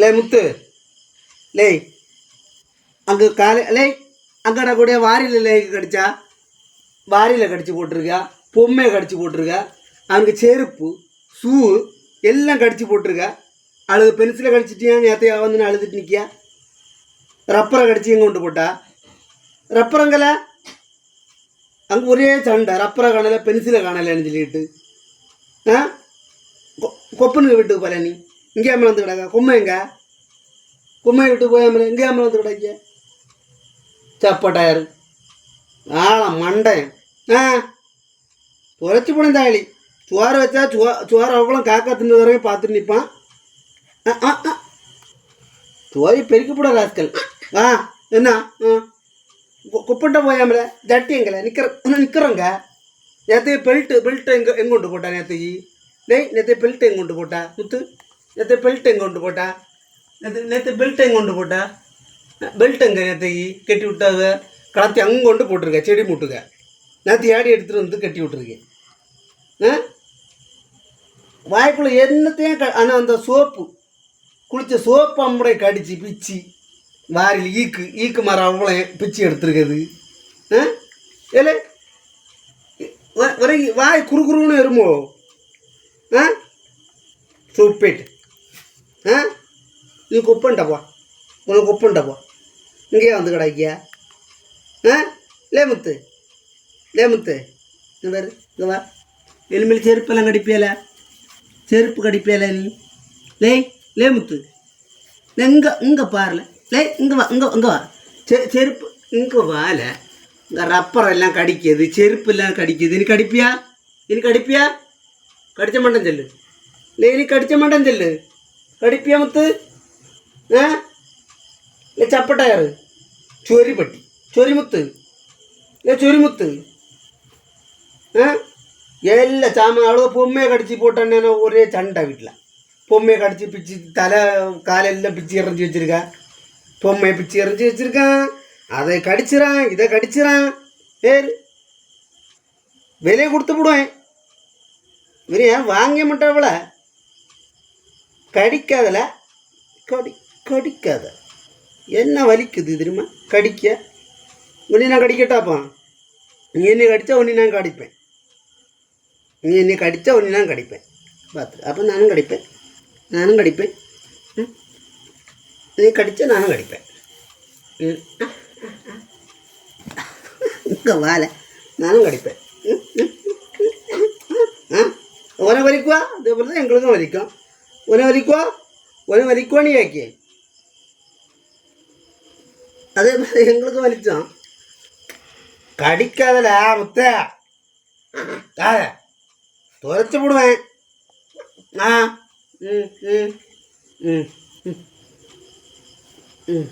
லே முத்து. லே. அங்கே காலை லே அங்கட கூட வாரியில் லே கடிச்சா வாரியில் கடிச்சு போட்டிருக்கா பொம்மையை கடிச்சு போட்டிருக்கா அங்கே செருப்பு ஷூ எல்லாம் கடிச்சு போட்டிருக்கா அழுது பென்சிலை கடிச்சிட்டியா? நேத்தையா வந்து அழுதுட்டு நிற்கியா ரப்பரை கடிச்சு எங்கே கொண்டு போட்டா? ரப்பரங்களை அங்கே ஒரே சண்டை. ரப்பரை காணலை பென்சிலை காணலைன்னு சொல்லிட்டு. ஆ? கொ- கொப்பனுக்கு வீட்டுக்கு போல நீ. இங்கே அமலந்து கிடக்க. கும்மை எங்க? கும்மை விட்டு போய் அமல இங்கே அமலந்து கிடக்க. சப்பட்டாயாரு ஆளா மண்டன் ஆ துரைச்சி போன தாளி சோறு வச்சா சுவா சோறு அவ்வளோ காக்கா தின்னு வரைக்கும் பார்த்துட்டு நிற்பான். ஆ ஆ ஆ. சோரி பெருக்கி ராஸ்கல். ஆ என்ன? ஆ. குப்பிட்ட போயாமல? ஜட்டி எங்கல நிற்கிற நிற்கிறோங்க நேற்று பெல்ட்டு பெல்ட்டு எங்கே எங்கொண்டு போட்டா நேற்றுக்கு டேய் நேற்று பெல்ட்டு எங்கொண்டு போட்டா? முத்து நேற்று பெல்ட் எங்கே கொண்டு போட்டா? நேற்று நேற்று பெல்ட் எங்கே கொண்டு போட்டா? பெல்ட் எங்கே நேற்றுக்கு கட்டி விட்டாங்க? கலத்தி அங்கே கொண்டு போட்டிருக்க செடி மூட்டுக்க. நேற்று ஏடி எடுத்துகிட்டு வந்து கட்டி விட்டுருக்கேன் ஆ? வாய்க்குள்ளே என்னத்தையும் க ஆனால் அந்த சோப்பு குளித்த சோப்பு அம்பளை கடிச்சு பிச்சு வாரில் ஈக்கு ஈக்கு மரம் அவ்வளோ பிச்சு எடுத்துருக்குது. ஆ? இல்லை வரை வாய் குறுகுறுன்னு இருமோ ஆ? சூப்பேட்டு. ஆ? நீ குப்பன்ட்டப்பா உனக்கு குப்பன்ட்டப்பா இங்கேயே வந்து கிடைக்கியா. ஆ? லே முத்து. லே முத்து. இங்க பாரு இங்க வா. எலுமையில் செருப்பெல்லாம் கடிப்பியல? செருப்பு கடிப்பியல நீ? லே லே முத்து. இங்கே இங்கே பாருல. லே இங்கே வா இங்கே இங்கே வா. செ செருப்பு இங்கே வால. இங்கே ரப்பர் எல்லாம் கடிக்குது செருப்பு எல்லாம் கடிக்குது. நீ கடிப்பியா? இனி கடிப்பியா? கடிச்ச மாட்டேன் சொல்லு. லே நீ கடிச்ச மாட்டேன் சொல்லு. വെടിപ്പിയ മുത്ത് ഏ ഇല്ല ചപ്പട്ടയർ ചൊരിപ്പട്ടി ചൊരിമുത്ത് ഇല്ല ചൊരിമുത്ത് ഏ എല്ലാ ചാമ അവള് പൊമ്മയെ കടിച്ച് പോട്ട് തന്നെ ഒരേ ചണ്ട വീട്ടില പൊമ്മയെ കടിച്ച് പിച്ച് തല കാലെല്ലാം പിച്ച് എറിഞ്ഞ് വെച്ചിരിക്ക பொம்மையை பிச்சு எறிஞ்சு வச்சுருக்கான் அதை கடிச்சிடான் இதை கடிச்சிடான் ஏர் விலையை கொடுத்து விடுவேன் இவர் ஏன் வாங்க மாட்டேன் அவளை கடிக்காதல. கடி கடிக்காத. என்ன வலிக்குது தெரியுமா? கடிக்க. உன்னை நான் கடிக்கட்டாப்பா? நீ என்னை கடித்தா உன்னை நான் கடிப்பேன். நீ என்னை கடித்தா உன்னை நான் கடிப்பேன். பார்த்து அப்போ நானும் கடிப்பேன். நானும் கடிப்பேன். நீ கடித்தா நானும் கடிப்பேன். ம். இங்கே வாழ நானும் கடிப்பேன். ம், ம், ம். ஆ? உன வலிக்குவா? அதேപോലെ தான் எங்களுக்கும் வலிக்கும். உன வலிக்குவா உன வலிக்குவா நீ ஆக்கியே அதே மாதிரி எங்களுக்கு வலிச்சோம் கடிக்காதல முத்த ஆ துரைச்சி விடுவேன் ஆ ம் ம் ம் ம் ம்